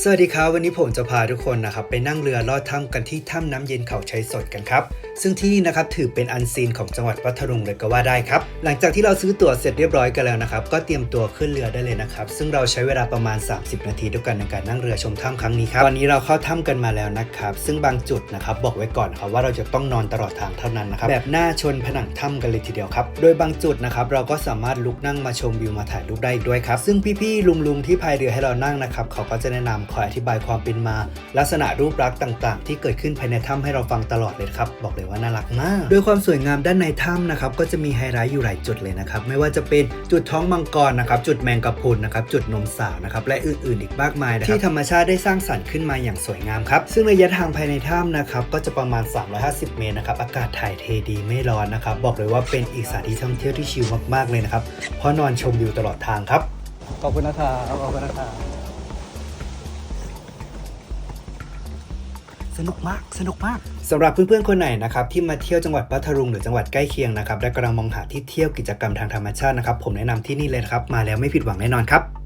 สวัสดีครับ วันนี้ผมจะพาทุกคนนะครับไปนั่งเรือลอดถ้ำกันที่ถ้ำน้ำเย็นเขาชัยสดกันครับซึ่งที่นี่นะครับถือเป็นอันซีนของจังหวัดพัทลุงเลยก็ว่าได้ครับ หลังจากที่เราซื้อตั๋วเสร็จเรียบร้อยกันแล้วนะครับ ก็เตรียมตัวขึ้นเรือได้เลยนะครับ ซึ่งเราใช้เวลาประมาณ 30 นาทีด้วยกันในการนั่งเรือชมถ้ำครั้งนี้ครับ ตอนนี้เราเข้าถ้ำกันมาแล้วนะครับ ซึ่งบางจุดนะครับบอกไว้ก่อนครับว่าเราจะต้องนอนตลอดทางเท่านั้นนะครับ แบบหน้าชนผนังถ้ำกันเลยทีเดียวครับ โดยบางจุดนะครับเราก็สามารถลุกนั่งมาชมวิวมาถ่ายรูปได้อีกด้วยครับ ซึ่งพี่ๆลุงๆที่พายเรือให้เรานั่งนะครับเขาก็จะแนะนำคอยอธิบายความเป็นมา ลักษณะรูปลักษณ์ต่าง ๆ ที่เกิดขึ้นภายในถ้ำให้เราฟังตลอดเลยครับบอกเลยว่าน่ารักมาก โดยความสวยงามด้านในถ้ำนะครับก็จะมีไฮไลท์อยู่หลายจุดเลยนะครับไม่ว่าจะเป็นจุดท้องมังกรนะครับจุดแมงกะพรุนนะครับจุดนมสาวนะครับและอื่นๆ อีกมากมายนะครับที่ธรรมชาติได้สร้างสรรค์ขึ้นมาอย่างสวยงามครับซึ่งระยะทางภายในถ้ำนะครับก็จะประมาณ 350 เมตรนะครับอากาศถ่ายเทดีไม่ร้อนนะครับบอกเลยว่าเป็นอีกสถานที่ท่องเที่ยวที่ชิลมากๆเลยนะครับเพราะนอนชมวิวตลอดทางครับขอบคุณนะครับขอบคุณนะครับ สนุกมากสนุกมากสำหรับเพื่อนๆคนไหนนะครับที่มาเที่ยวจังหวัดพัทลุงหรือจังหวัดใกล้เคียงนะครับและกำลังมองหาที่เที่ยวกิจกรรมทางธรรมชาตินะครับผมแนะนำที่นี่เลยครับมาแล้วไม่ผิดหวังแน่นอนครับ